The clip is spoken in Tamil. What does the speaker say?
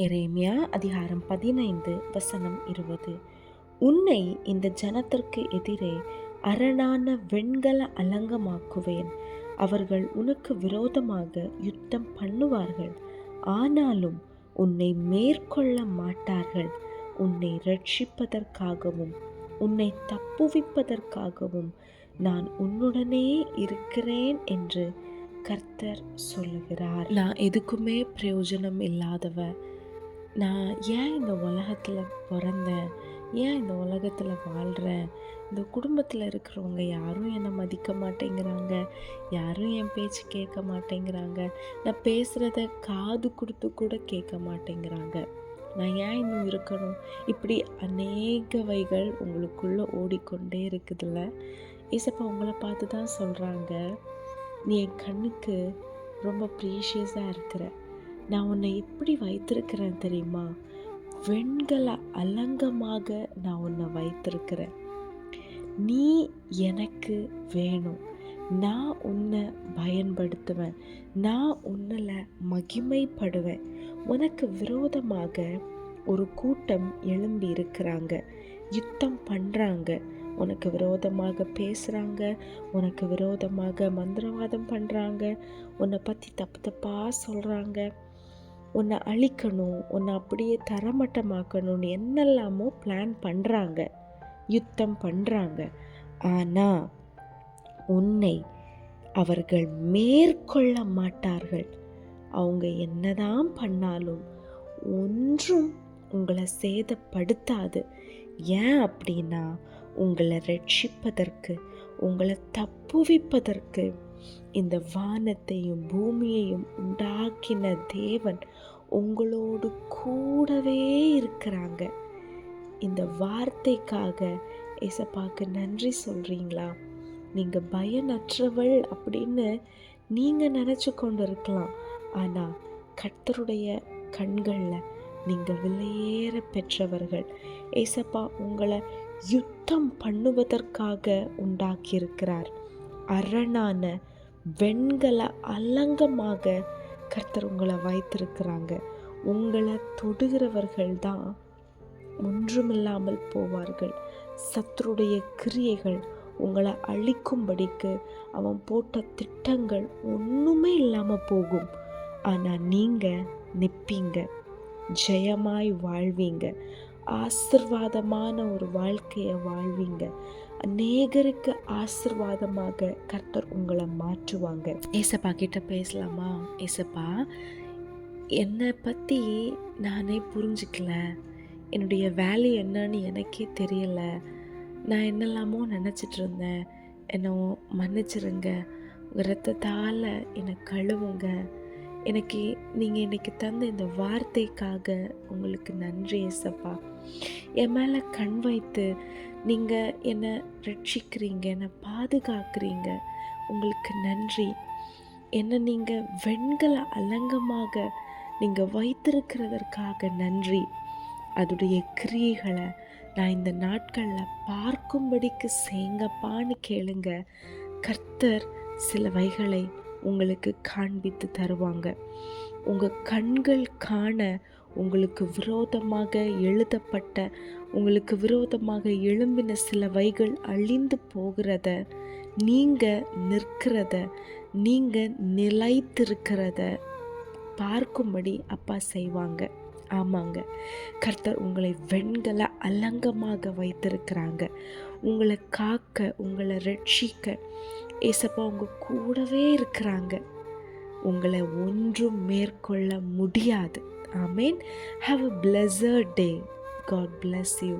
எரேமியா அதிகாரம் பதினைந்து வசனம் இருபது. உன்னை இந்த ஜனத்திற்கு எதிரே அரணான வெண்கல அலங்கமாக்குவேன். அவர்கள் உனக்கு விரோதமாக யுத்தம் பண்ணுவார்கள். ஆனாலும் உன்னை மேற்கொள்ள மாட்டார்கள். உன்னை ரட்சிப்பதற்காகவும் உன்னை தப்புவிப்பதற்காகவும் நான் உன்னுடனே இருக்கிறேன் என்று கர்த்தர் சொல்லுகிறார். நான் எதுக்குமே பிரயோஜனம் இல்லாதவ நான் ஏன் இந்த உலகத்தில் பிறந்தேன் ஏன் இந்த உலகத்தில் வாழ்கிறேன் இந்த குடும்பத்தில் இருக்கிறவங்க யாரும் என்னை மதிக்க மாட்டேங்கிறாங்க? யாரும் என் பேச்சு கேட்க மாட்டேங்கிறாங்க. நான் பேசுகிறத காது கொடுத்து கூட கேட்க மாட்டேங்கிறாங்க. நான் ஏன் இன்னும் இருக்கணும்? இப்படி அநேகவைகள் உங்களுக்குள்ளே ஓடிக்கொண்டே இருக்குதுல்ல. ஏசப்பா உங்களை பார்த்து தான் சொல்கிறாங்க நீ என் கண்ணுக்கு ரொம்ப ப்ரீஷியஸாக இருக்கிற. நான் உன்னை எப்படி வைத்திருக்கிறேன் தெரியுமா? வெண்கல அலங்கமாக நான் உன்னை வைத்திருக்கிறேன். நீ எனக்கு வேணும். நான் உன்னை பயன்படுத்துவேன். நான் உன்னில் மகிமைப்படுவேன். உனக்கு விரோதமாக ஒரு கூட்டம் எழும்பி இருக்கிறாங்க. யுத்தம் பண்ணுறாங்க உனக்கு விரோதமாக பேசுகிறாங்க உனக்கு விரோதமாக மந்திரவாதம் பண்ணுறாங்க உன்னை பற்றி தப்பு தப்பாக சொல்கிறாங்க உன்னை அழிக்கணும் உன்னை அப்படியே தரமட்டமாக்கணும்னு என்னெல்லாமோ பிளான் பண்ணுறாங்க யுத்தம் பண்ணுறாங்க ஆனால் உன்னை அவர்கள் மேற்கொள்ள மாட்டார்கள். அவங்க என்னதான் பண்ணாலும் ஒன்றும் உங்களை சேதப்படுத்தாது. ஏன் அப்படின்னா உங்களை ரட்சிப்பதற்கு உங்களை தப்புவிப்பதற்கு இந்த வானத்தையும் பூமியையும் உண்டாக்கின தேவன் உங்களோடு கூடவே இருக்கிறாங்க. இந்த வார்த்தைக்காக ஏசப்பாக்கு நன்றி சொல்கிறீங்களா நீங்கள் பயனற்றவள் அப்படின்னு நீங்கள் நினச்சி கொண்டு இருக்கலாம் ஆனால் கர்த்தருடைய கண்களில் நீங்கள் விலையேற பெற்றவர்கள். ஏசப்பா உங்களை யுத்தம் பண்ணுவதற்காக உண்டாக்கியிருக்கிறார். அரணான வெண்கல அலங்கமாக கர்த்தர் உங்களை வைத்திருக்கிறாங்க. உங்களை தொடுகிறவர்கள் தான் ஒன்றுமில்லாமல் போவார்கள். சத்துருடைய கிரியைகள் உங்களை அழிக்கும்படிக்கு அவன் போட்ட திட்டங்கள் ஒன்றுமே இல்லாமல் போகும். ஆனால் நீங்கள் நிற்பீங்க ஜெயமாய் வாழ்வீங்க. ஆசிர்வாதமான ஒரு வாழ்க்கையை வாழ்வீங்க. அநேகருக்கு ஆசிர்வாதமாக கர்த்தர் உங்களை மாற்றுவாங்க. ஏசப்பா கிட்ட பேசலாமா? ஏசப்பா என்னை பற்றி நானே புரிஞ்சுக்கல. என்னுடைய வேலை என்னன்னு எனக்கே தெரியலை. நான் என்னெல்லாமோ நினச்சிட்டு இருந்தேன். என்னை மன்னிச்சிருங்க. உங்கள் ரத்தத்தால் என்னை கழுவுங்க. எனக்கு நீங்கள் இன்றைக்கி தந்த இந்த வார்த்தைக்காக உங்களுக்கு நன்றி ஏசப்பா. என் மேலே கண் வைத்து நீங்கள் என்னை ரட்சிக்கிறீங்க என்னை பாதுகாக்கிறீங்க உங்களுக்கு நன்றி. என்னை நீங்கள் வெண்கல அலங்கமாக நீங்கள் வைத்திருக்கிறதற்காக நன்றி. அதுடைய கிரியைகளை நான் இந்த நாட்களில் பார்க்கும்படிக்கு செய்ங்கப்பான்னு கேளுங்க. கர்த்தர் சில வைகளை உங்களுக்கு காண்பித்து தருவாங்க. உங்கள் கண்கள் காண உங்களுக்கு விரோதமாக எழுதப்பட்ட உங்களுக்கு விரோதமாக எழும்பின சில வைகள் அழிந்து போகிறத நீங்கள் நிற்கிறத நீங்கள் நிலைத்திருக்கிறத பார்க்கும்படி அப்பா செய்வாங்க. ஆமாங்க. கர்த்தர் உங்களை வெண்கல அலங்கமாக வைத்திருக்கிறாங்க. உங்களை காக்க உங்களை ரட்சிக்க ஏசப்பா உங்கள் கூடவே இருக்கிறாங்க. உங்களை ஒன்றும் மேற்கொள்ள முடியாது. I mean have a pleasure day God bless you